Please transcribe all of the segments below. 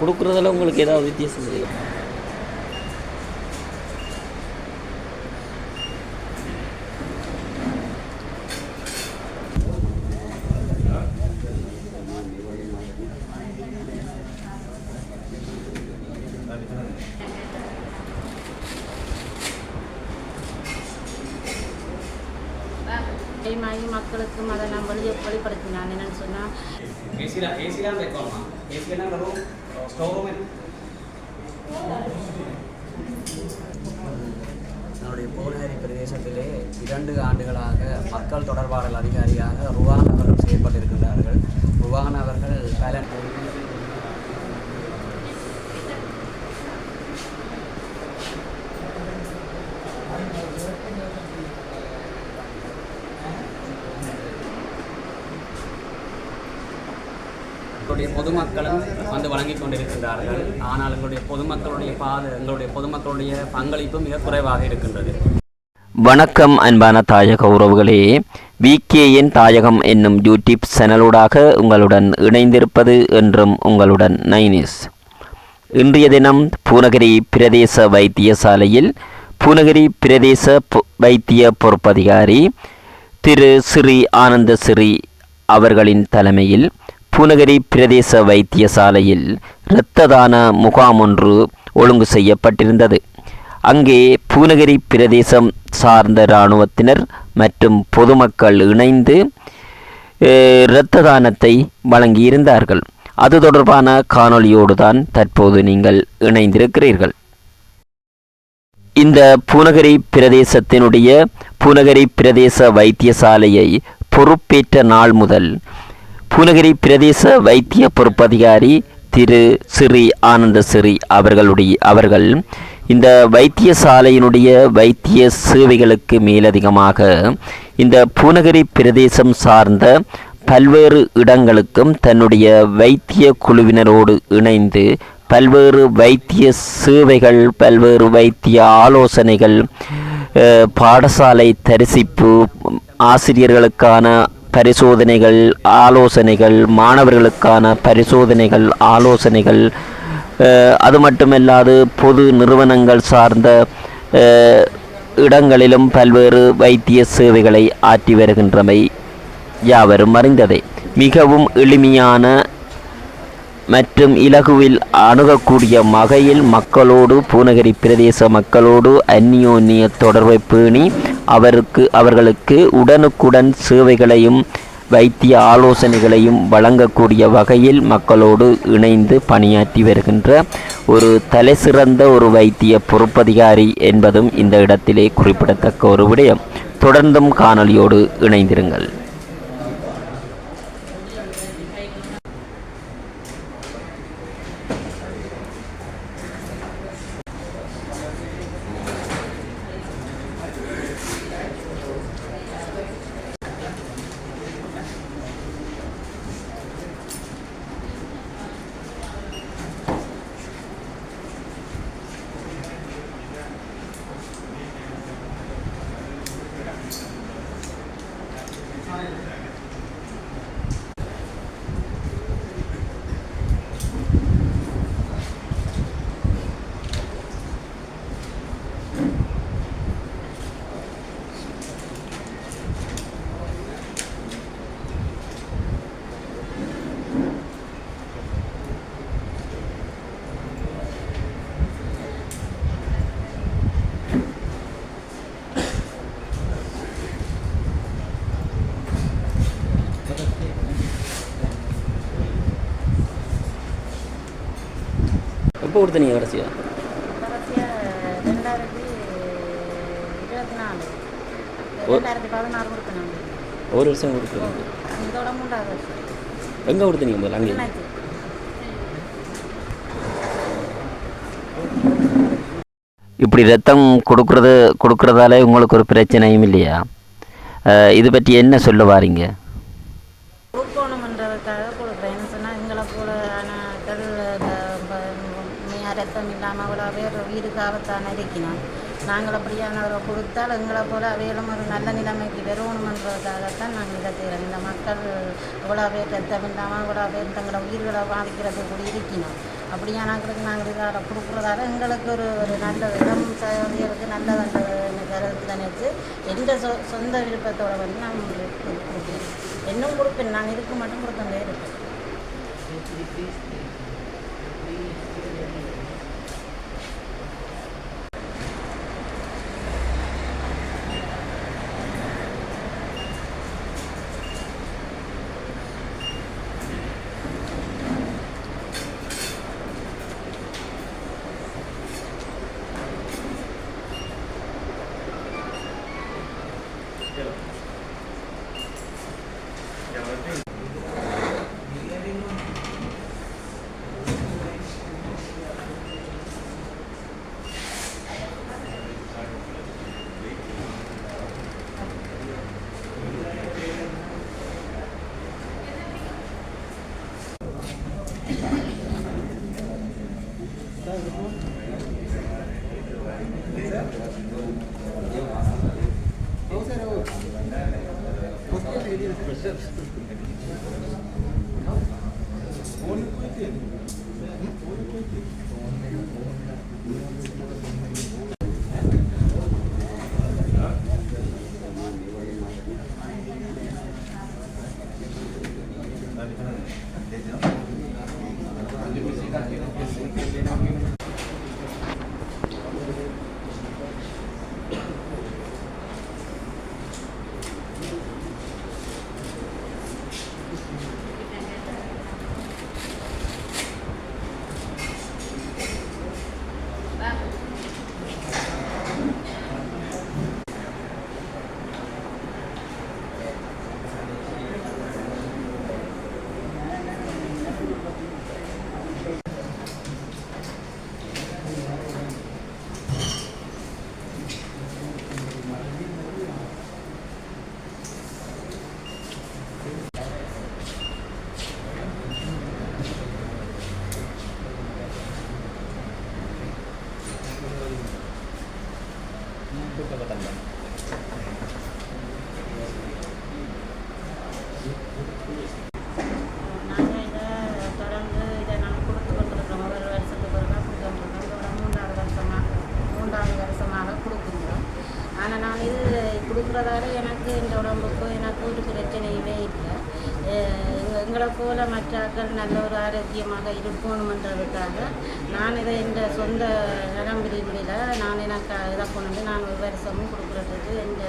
கொடுக்குறதுல உங்களுக்கு ஏதாவது வித்தியாசம் தெரியும் டைமாகி மக்களுக்கும் அதை நான் வெளியே வெளிப்படுத்தினான். என்னன்னு சொன்னால் ஏசியில் ஏசிலாம் வைக்கணுமா பிரதேசத்திலே இரண்டு ஆண்டுகளாக மக்கள் தொடர்பாடல் அதிகாரியாக ருவான் அவர்கள் செயல்பட்டிருக்கின்றார்கள். ருவான் அவர்கள் பல எங்களுடைய பொதுமக்களும் வந்து வழங்கி கொண்டிருக்கின்றார்கள். ஆனால் எங்களுடைய பொதுமக்களுடைய பாத எங்களுடைய பொதுமக்களுடைய பங்களிப்பு மிக குறைவாக இருக்கின்றது. வணக்கம் அன்பான தாயக உறவுகளே. விகேஎன் தாயகம் என்னும் யூடியூப் சேனலூடாக உங்களுடன் இணைந்திருப்பது என்றும் உங்களுடன் நைனிஸ். இன்றைய தினம் பூனகிரி பிரதேச வைத்தியசாலையில் பூனகிரி பிரதேச வைத்திய பொறுப்பதிகாரி திரு ஸ்ரீ ஆனந்த ஸ்ரீ அவர்களின் தலைமையில் பூனகிரி பிரதேச வைத்தியசாலையில் இரத்த தான முகாம் ஒன்று ஒழுங்கு செய்யப்பட்டிருந்தது. அங்கே பூனகிரி பிரதேசம் சார்ந்த இராணுவத்தினர் மற்றும் பொதுமக்கள் இணைந்து அஹ், இரத்த தானத்தை வழங்கியிருந்தார்கள். அது தொடர்பான காணொளியோடு தான் தற்போது நீங்கள் இணைந்திருக்கிறீர்கள். இந்த பூனகிரி பிரதேசத்தினுடைய பூனகிரி பிரதேச வைத்தியசாலையை பொறுப்பேற்ற நாள் முதல் பூனகிரி பிரதேச வைத்திய பொறுப்பதிகாரி திரு ஸ்ரீ ஆனந்த அவர்களுடைய அவர்கள் இந்த வைத்தியசாலையினுடைய வைத்திய சேவைகளுக்கு மேலதிகமாக இந்த பூனகிரி பிரதேசம் சார்ந்த பல்வேறு இடங்களுக்கும் தன்னுடைய வைத்திய குழுவினரோடு இணைந்து பல்வேறு வைத்திய சேவைகள் பல்வேறு வைத்திய ஆலோசனைகள் பாடசாலை தரிசிப்பு ஆசிரியர்களுக்கான பரிசோதனைகள் ஆலோசனைகள் மாணவர்களுக்கான பரிசோதனைகள் ஆலோசனைகள் அது மட்டுமல்லாது பொது நிறுவனங்கள் சார்ந்த இடங்களிலும் பல்வேறு வைத்திய சேவைகளை ஆற்றி வருகின்றமை யாவரும் அறிந்ததே. மிகவும் எளிமையான மற்றும் இலகுவில் அணுகக்கூடிய வகையில் மக்களோடு பூநகரி பிரதேச மக்களோடு அந்நியோன்னிய தொடர்பை பேணி அவருக்கு அவர்களுக்கு உடனுக்குடன் சேவைகளையும் வைத்திய ஆலோசனைகளையும் வழங்கக்கூடிய வகையில் மக்களோடு இணைந்து பணியாற்றி வருகின்ற ஒரு தலைசிறந்த ஒரு வைத்திய பொறுப்பதிகாரி என்பதும் இந்த இடத்திலே குறிப்பிடத்தக்க ஒரு விடயம். தொடர்ந்தும் காணொளியோடு இணைந்திருங்கள். எப்போ கொடுத்தீங்க கடைசியாக ஒரு வருஷம் வருஷம். எங்கே கொடுத்தீங்க முதல்ல? அங்கே இப்படி ரத்தம் கொடுக்கறது கொடுக்கறதால உங்களுக்கு ஒரு பிரச்சனையும் இல்லையா? இது பற்றி என்ன சொல்ல வாரீங்க கொடுக்கணுமன்றதுக்காக கொடுக்குறேன் சொன்னால் எங்களை போல ஆனாக்கள் ரத்தம் இல்லாமல் அவ்வளோ பேர் உயிருக்கு ஆபத்தான இருக்கணும் நாங்கள் அப்படியானவரை கொடுத்தால் எங்களை போல அவையிலும் ஒரு நல்ல நிலைமைக்கு வரணுமன்றதுக்காகத்தான் நாங்கள் இதை செய்கிறோம். இந்த மக்கள் இவ்வளோ பேர் ரத்தம் இல்லாமல் இவ்வளோ பேர் தங்களோட உயிர்களை பாதிக்கிறது கூட இருக்கணும் அப்படியானாங்களுக்கு நாங்கள் இதால் கொடுக்குறதால எங்களுக்கு ஒரு ஒரு நல்ல இடம் சகோதரிகளுக்கு நல்ல கருத்து எந்த சொ சொந்த விருப்பத்தோடு வந்து நான் கொடுப்பேன் என்னும் கொடுப்பேன் நான் இருக்க மட்டும் கொடுத்தே இருப்பேன். நல்ல ஒரு ஆரோக்கியமாக இருக்கணுமன்றதுக்காக நான் இதை இந்த சொந்த இடம் பிரிவில் நான் எனக்கு இதை கொண்டு வந்து நான் ஒரு வருஷமும் கொடுக்குறதுக்கு இந்த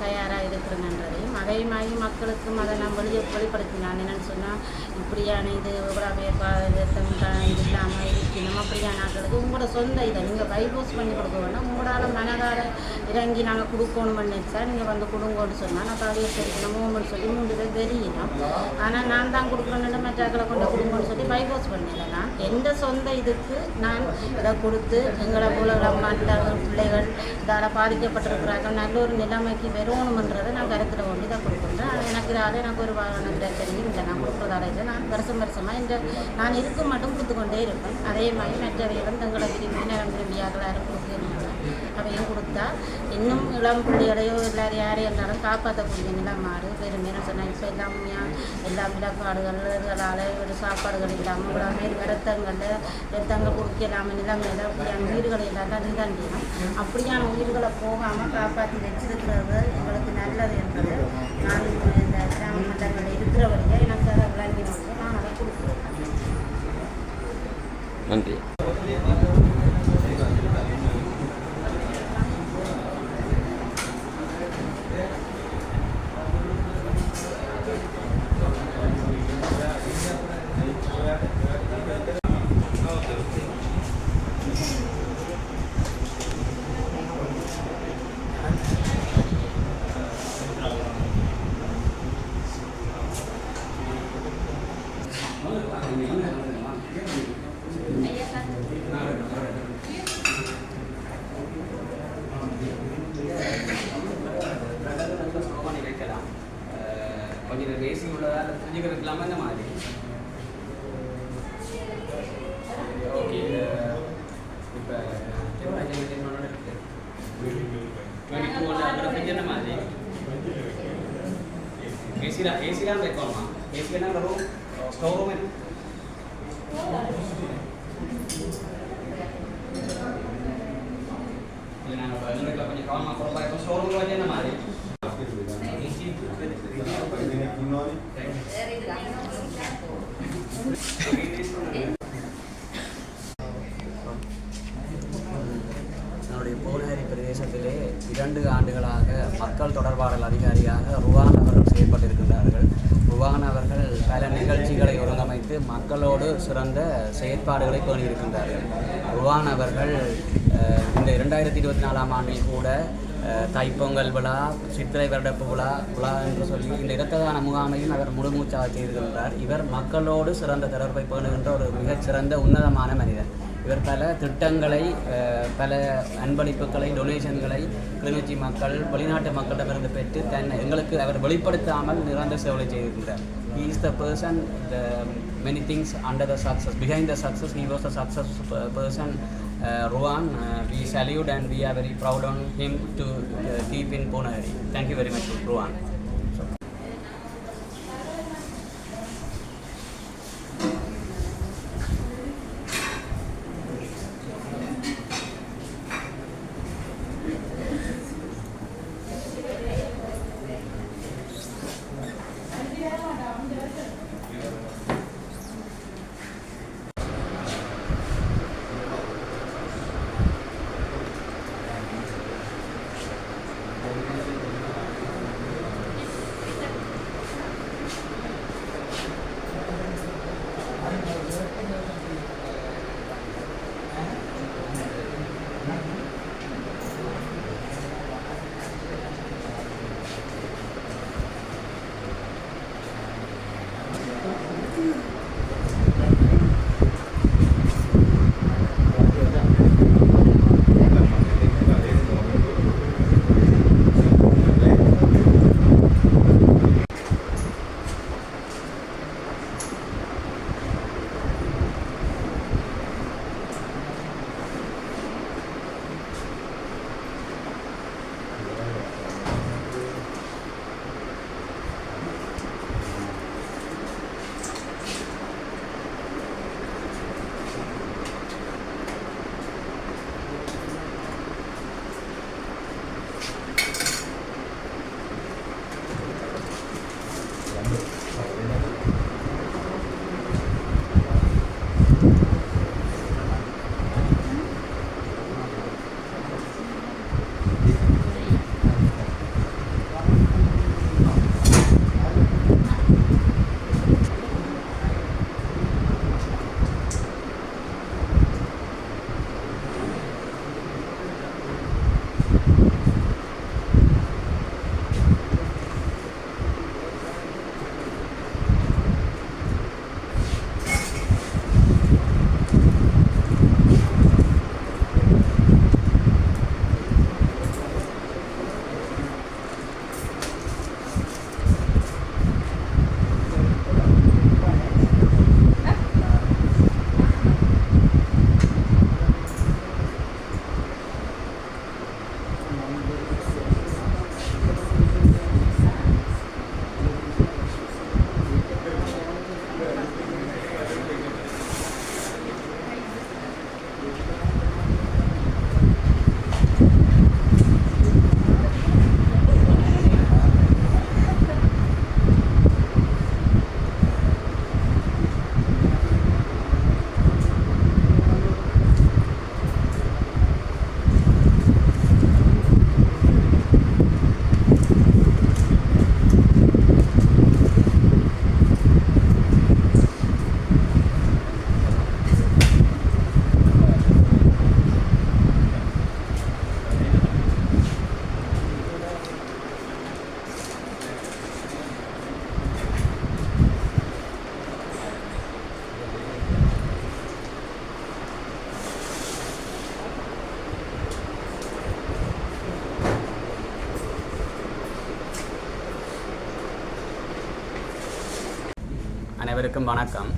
தயார் இருக்கிறேன்றதையும் அதே மக்களுக்கும் அதை நான் வெளியே வெளிப்படுத்தினான். என்னென்னு சொன்னால் இப்படியான இது இவ்வளோ இது இல்லாமல் இருக்கணும். அப்படியான ஆட்களுக்கு உங்களோட சொந்த இதை நீங்கள் பைபோஸ் பண்ணி கொடுக்க வேண்டாம் உங்களால் மனதார இறங்கி நாங்கள் கொடுக்கணும் நினச்சா நீங்கள் வந்து கொடுங்கன்னு சொன்னால் நான் தலையை சேர்க்கணுமோன்னு சொல்லி மூன்று பேர் தெரியணும் ஆனால் நான் தான் கொடுக்குறேன்னு மற்றாக்களை கொண்டு கொடுங்கன்னு சொல்லி பைபோஸ் பண்ணல நான். எந்த சொந்த இதுக்கு நான் இதை கொடுத்து எங்களை போல மற்ற பிள்ளைகள் இதால் பாதிக்கப்பட்டிருக்கிறார்கள் நல்ல ஒரு நிலைமைக்கு வரணுமன்றதை நான் கருத்தில் கொண்டு தான் கொடுக்குறேன். அது எனக்கு அதை எனக்கு ஒரு வாகன பிரச்சனையும் இல்லை நான் கொடுக்குறதால இல்லை நான் வருஷம் வருஷமாக இந்த நான் இருக்கும் மட்டும் கொடுத்து கொண்டே இருப்பேன். அதே மாதிரி மற்றவைகளும் தங்களை விரும்பி நேரம் விரும்பியாக இருக்கும் அவையும் கொடுத்தா இன்னும் இளம் பிள்ளைகளையோ எல்லாரும் யாரையும் இருந்தாலும் காப்பாற்றக்கூடிய நிலம் மாறு. பெருமையான சொன்னால் இப்போ எல்லாமே எல்லா விளக்காடுகள் இதனால ஒரு சாப்பாடுகள் இல்லாமல் இவ்வளோ விரத்தங்களில் விரத்தங்கள் குடிக்கலாமல் நிலைமையில் அப்படியான உயிர்களை எல்லாம் நிதாண்டியும் அப்படியான உயிர்களை போகாமல் காப்பாற்றி வச்சிருக்கிறது எங்களுக்கு நல்லது என்பது நான் இந்த கிராம மண்டலங்களில் இருக்கிற வழியாக எனக்கு அதை விளங்கினோம். நான் அதை கொடுக்குறேன். நன்றி. கொஞ்சம் நேரம் ஏசி உள்ளதா இல்லை தெரிஞ்சுக்கிறது இல்லாமல் இந்த மாதிரி ஓகே இப்போ மாதிரி ஏசிலாம் ஏசிலாம் வைக்கணுமா ஏசிலாம் ரூம் ஸ்டோர் ரூம் என்ன மாதிரி என்னுடைய பிரதேசத்திலே இரண்டு ஆண்டுகளாக மக்கள் தொடர்பாடல் அதிகாரியாக ருவான் அவர்கள் செயல்பட்டிருக்கின்றார்கள் ருவான் அவர்கள் பல நிகழ்ச்சிகளை ஒருங்கமைத்து மக்களோடு சிறந்த செயற்பாடுகளை பேணியிருக்கின்றார்கள் ருவான் அவர்கள் இந்த இரண்டாயிரத்தி இருபத்தி நாலாம் ஆண்டில் கூட தைப்பொங்கல் விழா சித்திரை வருடப்பு விழா விழா என்று சொல்லி இந்த இரத்ததான முகாமையும் அவர் முழுமூச்சாக செய்திருக்கின்றார். இவர் மக்களோடு சிறந்த தொடர்பை பேணுகின்ற ஒரு மிகச்சிறந்த உன்னதமான மனிதர். இவர் பல திட்டங்களை பல அன்பளிப்புகளை டொனேஷன்களை கிளிநொச்சி மக்கள் வெளிநாட்டு மக்களிடமிருந்து பெற்று தன்னை எங்களுக்கு அவர் வெளிப்படுத்தாமல் நிரந்தர சேவை செய்திருக்கிறார் he is the person the many things under the success behind the success he was the success person Ruwan we salute and we are very proud on him to keep in Poonakari thank you very much Ruwan அனைவருக்கும் வணக்கம்.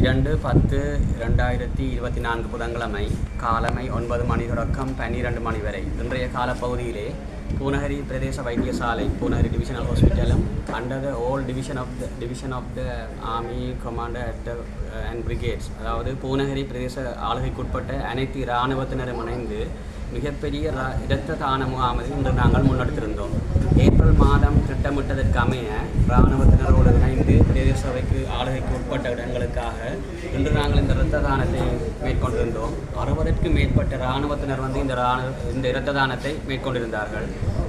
இரண்டு பத்து இரண்டாயிரத்தி இருபத்தி நான்கு புதன்கிழமை காலமை ஒன்பது மணி தொடக்கம் பன்னிரண்டு மணி வரை. இன்றைய காலப்பகுதியிலே பூனகரி பிரதேச வைத்தியசாலை Poonakari divisional ஹாஸ்பிட்டலும் under the all division of the division of the army commander at the and brigades அதாவது பூனகரி பிரதேச ஆளுகைக்குட்பட்ட அனைத்து இராணுவத்தினரும் இணைந்து மிகப்பெரிய இரத்த தான முகாமை இன்று நாங்கள் முன்னெடுத்திருந்தோம். ஏப்ரல் மாதம் திட்டமிட்டதற்கு அமைய இராணுவத்தினரோடு இணைந்து பிரதேச சபைக்கு ஆளுகைக்கு உட்பட்ட இடங்களுக்காக இன்று நாங்கள் இந்த இரத்த தானத்தை மேற்கொண்டிருந்தோம். அறுபதற்கும் மேற்பட்ட இராணுவத்தினர் வந்து இந்த இராணுவ இந்த இரத்த தானத்தை மேற்கொண்டிருந்தார்கள்.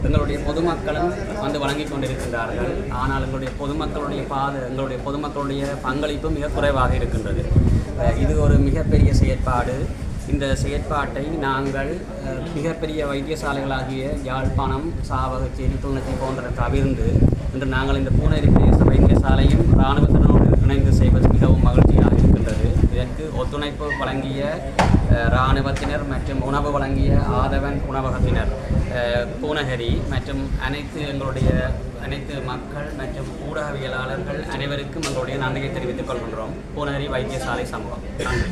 எங்களுடைய பொதுமக்களும் வந்து வழங்கி கொண்டிருக்கின்றார்கள். ஆனால் எங்களுடைய பொதுமக்களுடைய பாத எங்களுடைய பொதுமக்களுடைய பங்களிப்பு மிக குறைவாக இருக்கின்றது. இது ஒரு மிகப்பெரிய செயற்பாடு. இந்த செயற்பாட்டை நாங்கள் மிகப்பெரிய வைத்தியசாலைகளாகிய யாழ்ப்பாணம் சாவகச்சேரி கிளிநொச்சி போன்ற தவிர்ந்து இன்று நாங்கள் இந்த பூனேரி பிரதேச வைத்தியசாலையும் இராணுவத்தினோடு இணைந்து செய்வது மிகவும் மகிழ்ச்சியாக இருக்கின்றது. இதற்கு ஒத்துழைப்பு வழங்கிய இராணுவத்தினர் மற்றும் உணவு வழங்கிய ஆதவன் உணவகத்தினர் பூனகரி மற்றும் அனைத்து எங்களுடைய அனைத்து மக்கள் மற்றும் ஊடகவியலாளர்கள் அனைவருக்கும் எங்களுடைய நன்றியை தெரிவித்துக் கொள்கின்றோம். பூனகரி வைத்தியசாலை சமூகம். நன்றி.